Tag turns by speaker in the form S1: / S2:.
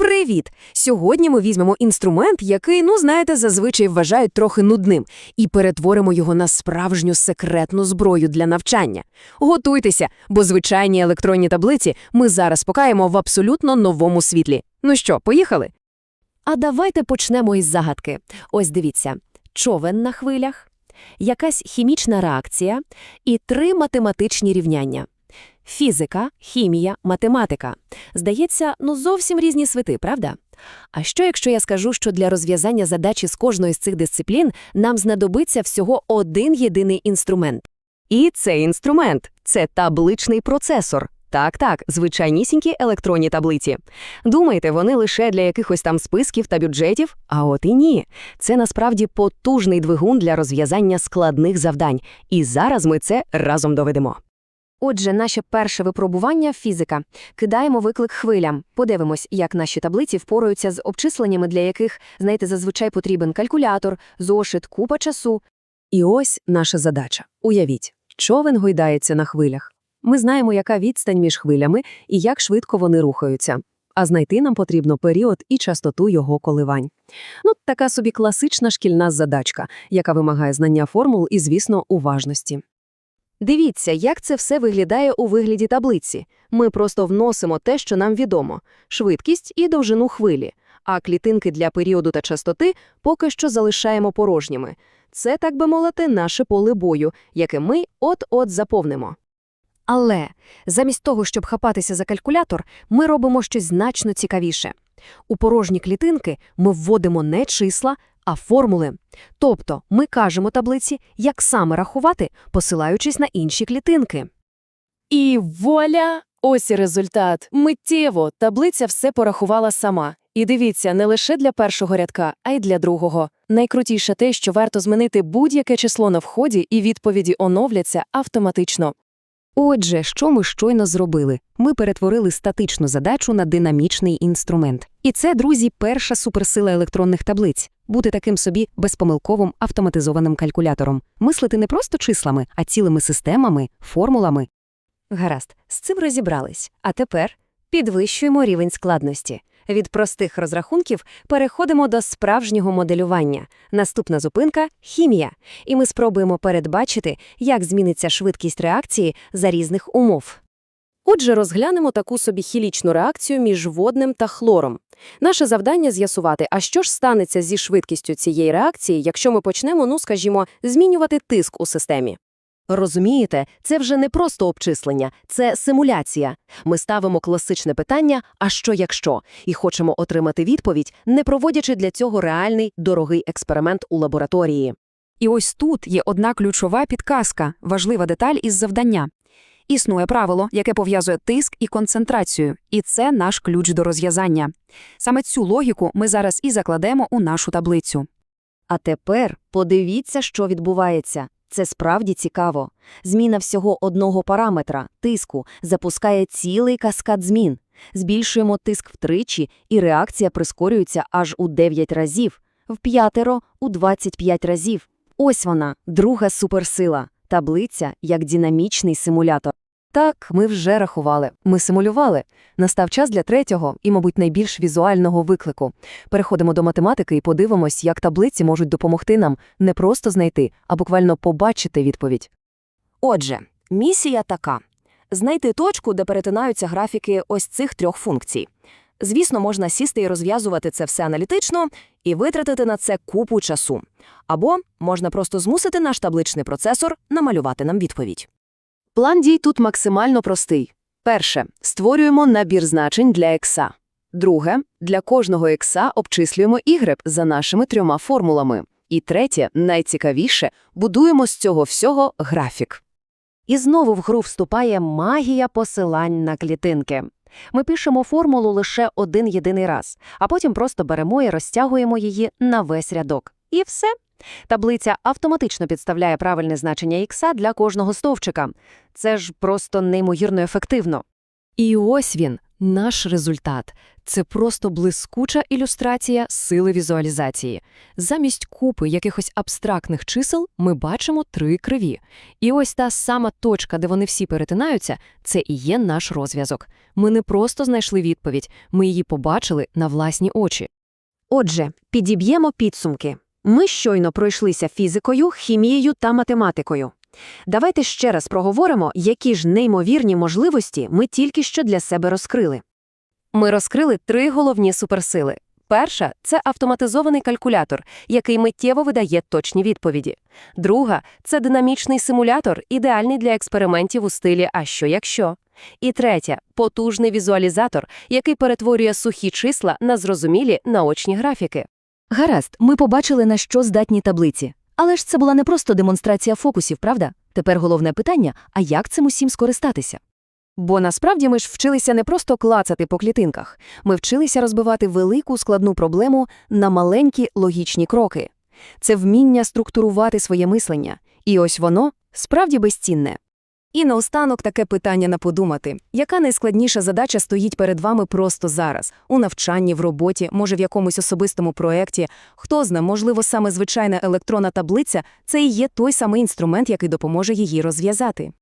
S1: Привіт! Сьогодні ми візьмемо інструмент, який, ну знаєте, зазвичай вважають трохи нудним, і перетворимо його на справжню секретну зброю для навчання. Готуйтеся, бо звичайні електронні таблиці ми зараз покаємо в абсолютно новому світлі. Ну що, поїхали?
S2: А давайте почнемо із загадки. Ось дивіться: човен на хвилях, якась хімічна реакція і три математичні рівняння. Фізика, хімія, математика. Здається, ну зовсім різні світи, правда? А що, якщо я скажу, що для розв'язання задачі з кожної з цих дисциплін нам знадобиться всього один єдиний інструмент?
S1: І цей інструмент – це табличний процесор. Так-так, звичайнісінькі електронні таблиці. Думаєте, вони лише для якихось там списків та бюджетів? А от і ні. Це насправді потужний двигун для розв'язання складних завдань. І зараз ми це разом доведемо.
S2: Отже, наше перше випробування – фізика. Кидаємо виклик хвилям. Подивимось, як наші таблиці впораються з обчисленнями, для яких, знаєте, зазвичай потрібен калькулятор, зошит, купа часу.
S1: І ось наша задача. Уявіть, човен гойдається на хвилях. Ми знаємо, яка відстань між хвилями і як швидко вони рухаються. А знайти нам потрібно період і частоту його коливань. Ну, така собі класична шкільна задачка, яка вимагає знання формул і, звісно, уважності. Дивіться, як це все виглядає у вигляді таблиці. Ми просто вносимо те, що нам відомо – швидкість і довжину хвилі, а клітинки для періоду та частоти поки що залишаємо порожніми. Це, так би мовити, наше поле бою, яке ми от-от заповнимо.
S2: Але замість того, щоб хапатися за калькулятор, ми робимо щось значно цікавіше. У порожні клітинки ми вводимо не числа, а формули. Тобто ми кажемо таблиці, як саме рахувати, посилаючись на інші клітинки.
S3: І вуаля! Ось і результат. Миттєво таблиця все порахувала сама. І дивіться, не лише для першого рядка, а й для другого. Найкрутіше те, що варто змінити будь-яке число на вході, і відповіді оновляться автоматично.
S1: Отже, що ми щойно зробили? Ми перетворили статичну задачу на динамічний інструмент. І це, друзі, перша суперсила електронних таблиць – бути таким собі безпомилковим автоматизованим калькулятором. Мислити не просто числами, а цілими системами, формулами.
S2: Гаразд, з цим розібрались. А тепер підвищуємо рівень складності. Від простих розрахунків переходимо до справжнього моделювання. Наступна зупинка – хімія. І ми спробуємо передбачити, як зміниться швидкість реакції за різних умов.
S3: Отже, розглянемо таку собі хілічну реакцію між водним та хлором. Наше завдання з'ясувати, а що ж станеться зі швидкістю цієї реакції, якщо ми почнемо, ну скажімо, змінювати тиск у системі.
S2: Розумієте, це вже не просто обчислення, це симуляція. Ми ставимо класичне питання «а що якщо?» і хочемо отримати відповідь, не проводячи для цього реальний дорогий експеримент у лабораторії.
S1: І ось тут є одна ключова підказка, важлива деталь із завдання. Існує правило, яке пов'язує тиск і концентрацію, і це наш ключ до розв'язання. Саме цю логіку ми зараз і закладемо у нашу таблицю.
S2: А тепер подивіться, що відбувається. Це справді цікаво. Зміна всього одного параметра – тиску – запускає цілий каскад змін. Збільшуємо тиск втричі, і реакція прискорюється аж у 9 разів, в п'ятеро – у 25 разів. Ось вона, друга суперсила – таблиця як динамічний симулятор. Так, ми вже рахували, ми симулювали. Настав час для третього і, мабуть, найбільш візуального виклику. Переходимо до математики і подивимось, як таблиці можуть допомогти нам не просто знайти, а буквально побачити відповідь. Отже, місія така – знайти точку, де перетинаються графіки ось цих трьох функцій. Звісно, можна сісти і розв'язувати це все аналітично і витратити на це купу часу. Або можна просто змусити наш табличний процесор намалювати нам відповідь. План дій тут максимально простий. Перше. Створюємо набір значень для екса. Друге. Для кожного екса обчислюємо y за нашими трьома формулами. І третє, найцікавіше, будуємо з цього всього графік. І знову в гру вступає магія посилань на клітинки. Ми пишемо формулу лише один єдиний раз, а потім просто беремо і розтягуємо її на весь рядок. І все. Таблиця автоматично підставляє правильне значення ікса для кожного стовпчика. Це ж просто неймовірно ефективно. І ось він, Наш результат – це просто блискуча ілюстрація сили візуалізації. Замість купи якихось абстрактних чисел ми бачимо три криві. І ось та сама точка, де вони всі перетинаються, це і є наш розв'язок. Ми не просто знайшли відповідь, ми її побачили на власні очі.
S1: Отже, підіб'ємо підсумки. Ми щойно пройшлися фізикою, хімією та математикою. Давайте ще раз проговоримо, які ж неймовірні можливості ми тільки що для себе розкрили.
S3: Ми розкрили три головні суперсили. Перша – це автоматизований калькулятор, який миттєво видає точні відповіді. Друга – це динамічний симулятор, ідеальний для експериментів у стилі «а що якщо?». І третя – потужний візуалізатор, який перетворює сухі числа на зрозумілі наочні графіки.
S2: Гаразд, ми побачили, на що здатні таблиці. Але ж це була не просто демонстрація фокусів, правда? Тепер головне питання – а як цим усім скористатися?
S3: Бо насправді ми ж вчилися не просто клацати по клітинках, ми вчилися розбивати велику складну проблему на маленькі логічні кроки. Це вміння структурувати своє мислення. І ось воно справді безцінне. І наостанок таке питання на подумати. Яка найскладніша задача стоїть перед вами просто зараз? У навчанні, в роботі, може в якомусь особистому проєкті? Хто знає, можливо, саме звичайна електронна таблиця – це і є той самий інструмент, який допоможе її розв'язати.